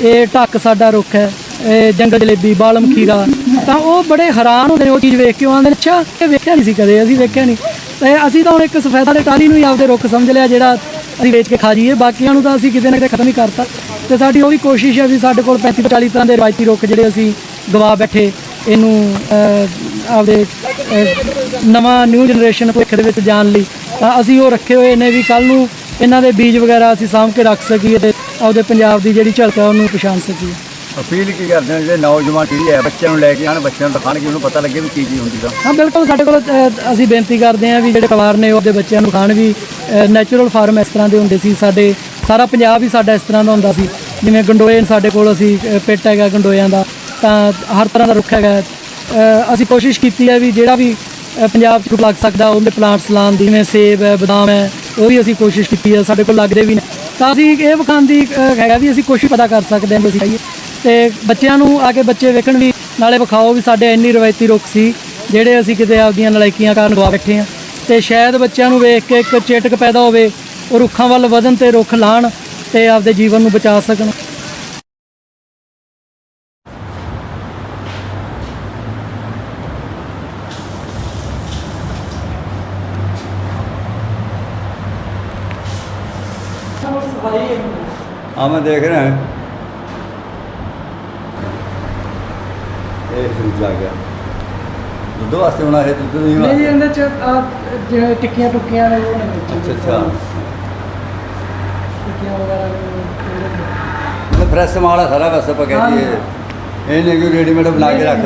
ਇਹ ਢੱਕ ਸਾਡਾ ਰੁੱਖ ਹੈ, ਇਹ ਜੰਗਲ ਜਲੇਬੀ, ਬਾਲਮ ਖੀਰਾ, ਤਾਂ ਉਹ ਬੜੇ ਹੈਰਾਨ ਹੁੰਦੇ ਨੇ ਉਹ ਚੀਜ਼ ਵੇਖ ਕੇ, ਉਹ ਨੇ, ਅੱਛਾ, ਇਹ ਵੇਖਿਆ ਨਹੀਂ ਸੀ ਕਦੇ, ਅਸੀਂ ਵੇਖਿਆ ਨਹੀਂ। ਤੇ ਅਸੀਂ ਤਾਂ ਹੁਣ ਇੱਕ ਸਫੈਦਾ ਦੇ ਟਾਲੀ ਨੂੰ ਹੀ ਆਪਦੇ ਰੁੱਖ ਸਮਝ ਲਿਆ, ਜਿਹੜਾ ਅਸੀਂ ਵੇਚ ਕੇ ਖਾ ਜਾਈਏ, ਬਾਕੀਆਂ ਨੂੰ ਤਾਂ ਅਸੀਂ ਕਿਤੇ ਨਾ ਕਿਤੇ ਖਤਮ ਹੀ ਕਰਤਾ। ਤੇ ਸਾਡੀ ਉਹ ਵੀ ਕੋਸ਼ਿਸ਼ ਹੈ ਵੀ ਸਾਡੇ ਕੋਲ 35 40 ਤਰ੍ਹਾਂ ਦੇ ਰਵਾਇਤੀ ਰੁੱਖ ਜਿਹੜੇ ਅਸੀਂ ਗਵਾ ਬੈਠੇ, ਇਹਨੂੰ ਆਪਦੇ ਨਵਾਂ ਨਿਊ ਜਨਰੇਸ਼ਨ ਭਵਿੱਖ ਦੇ ਵਿੱਚ ਜਾਣ ਲਈ। ਤਾਂ ਅਸੀਂ ਉਹ ਰੱਖੇ ਹੋਏ ਨੇ ਵੀ ਕੱਲ ਨੂੰ ਇਹਨਾਂ ਦੇ ਬੀਜ ਵਗੈਰਾ ਅਸੀਂ ਸਾਂਭ ਕੇ ਰੱਖ ਸਕੀਏ ਤੇ ਆਪਦੇ ਪੰਜਾਬ ਦੀ ਜਿਹੜੀ ਝਲਕ ਹੈ ਉਹਨੂੰ ਪਛਾਣ ਸਕੀਏ। ਅਪੀਲ ਕੀ ਕਰਦੇ ਨੇ ਜਿਹੜੇ ਨੌਜਵਾਨ ਪੀੜ੍ਹੀ ਹੈ ਬੱਚਿਆਂ ਨੂੰ ਲੈ ਕੇ ਆਣ ਬੱਚਿਆਂ ਨੂੰ ਦਿਖਾਣਗੇ ਉਹਨੂੰ ਪਤਾ ਲੱਗੇ ਵੀ ਕੀ ਚੀਜ਼ ਹੁੰਦੀ ਦਾ ਹਾਂ ਬਿਲਕੁਲ ਸਾਡੇ ਕੋਲ ਅ, ਅਸੀਂ ਬੇਨਤੀ ਕਰਦੇ ਹਾਂ ਵੀ ਜਿਹੜੇ ਪਰਿਵਾਰ ਨੇ ਉਹਦੇ ਬੱਚਿਆਂ ਨੂੰ ਖਾਣ ਵੀ ਨੈਚੁਰਲ ਫਾਰਮ ਇਸ ਤਰ੍ਹਾਂ ਦੇ ਹੁੰਦੇ ਸੀ ਸਾਡੇ ਸਾਰਾ ਪੰਜਾਬ ਹੀ ਸਾਡਾ ਇਸ ਤਰ੍ਹਾਂ ਦਾ ਹੁੰਦਾ ਸੀ। ਜਿਵੇਂ ਗੰਡੋਏ ਸਾਡੇ ਕੋਲ ਅਸੀਂ ਅ, ਪਿੱਟ ਹੈਗਾ ਗੰਡੋਇਆਂ ਦਾ ਤਾਂ ਹਰ ਤਰ੍ਹਾਂ ਦਾ ਰੁੱਖ ਹੈਗਾ। ਅ, ਅਸੀਂ ਕੋਸ਼ਿਸ਼ ਕੀਤੀ ਹੈ ਵੀ ਜਿਹੜਾ ਵੀ ਅ, ਪੰਜਾਬ 'ਚ ਲੱਗ ਸਕਦਾ ਉਹਦੇ ਪਲਾਂਟਸ ਲਾਉਣ ਦੀ ਜਿਵੇਂ ਸੇਬ ਹੈ ਬਦਾਮ ਹੈ ਉਹ ਵੀ ਅਸੀਂ ਕੋਸ਼ਿਸ਼ ਕੀਤੀ ਹੈ ਸਾਡੇ ਕੋਲ ਲੱਗਦੇ ਵੀ ਨੇ। ਤਾਂ ਅਸੀਂ ਇਹ ਵਿਖਾਉਣ ਦੀ ਅ, ਹੈਗਾ ਵੀ ਅਸੀਂ ਕੁਛ ਪਤਾ ਕਰ ਸਕਦੇ ਹਾਂ ਵੀ ਅਸੀਂ ਖਾਈਏ। ਤੇ ਬੱਚਿਆਂ ਨੂੰ ਆ ਕੇ ਬੱਚੇ ਵੇਖਣ ਵੀ, ਨਾਲੇ ਵਿਖਾਓ ਵੀ ਸਾਡੇ ਇੰਨੀ ਰਵਾਇਤੀ ਰੁੱਖ ਸੀ, ਜਿਹੜੇ ਅਸੀਂ ਕਿਤੇ ਆਪਦੀਆਂ ਨਲਾਇਕੀਆਂ ਕਾਰਨ ਗਵਾ ਬੈਠੇ ਆ ਤੇ ਸ਼ਾਇਦ ਬੱਚਿਆਂ ਨੂੰ ਵੇਖ ਕੇ ਇੱਕ ਚੇਟਕ ਪੈਦਾ ਹੋਵੇ, ਉਹ ਰੁੱਖਾਂ ਵੱਲ ਵਧਣ ਤੇ ਰੁੱਖ ਲਾਣ ਤੇ ਆਪਦੇ ਜੀਵਨ ਨੂੰ ਬਚਾ ਸਕਣ। ਆ ਮੈਂ ਦੇਖ ਰਿਹਾ। ਇਹ ਆ ਗਿਆ। ਦੁੱਧ ਵਾਸਤੇ ਬਣਾ ਹੈ ਦੁੱਧ ਨਹੀਂ ਨਹੀਂ ਵਾਸਤੇ। ਇਹਦੇ ਚ ਆ ਜਿਵੇਂ ਟਿੱਕੀਆਂ ਟੁੱਕੀਆਂ ਨੇ ਉਹ ਨੇ ਵਿੱਚ ਅੱਛਾ ਅੱਛਾ। ਟਿੱਕੀਆਂ ਵਗੈਰਾ ਨੇ ਇਹ ਫਰੈਸ਼ ਮਾਲ ਆ ਸਾਰਾ ਵੈਸੇ ਆਪਾਂ ਕਹਿੰਦੇ ਇਹ ਨਹੀਂ ਕਿ ਰੈਡੀਮੇਡ ਬਣਾ ਕੇ ਰੱਖ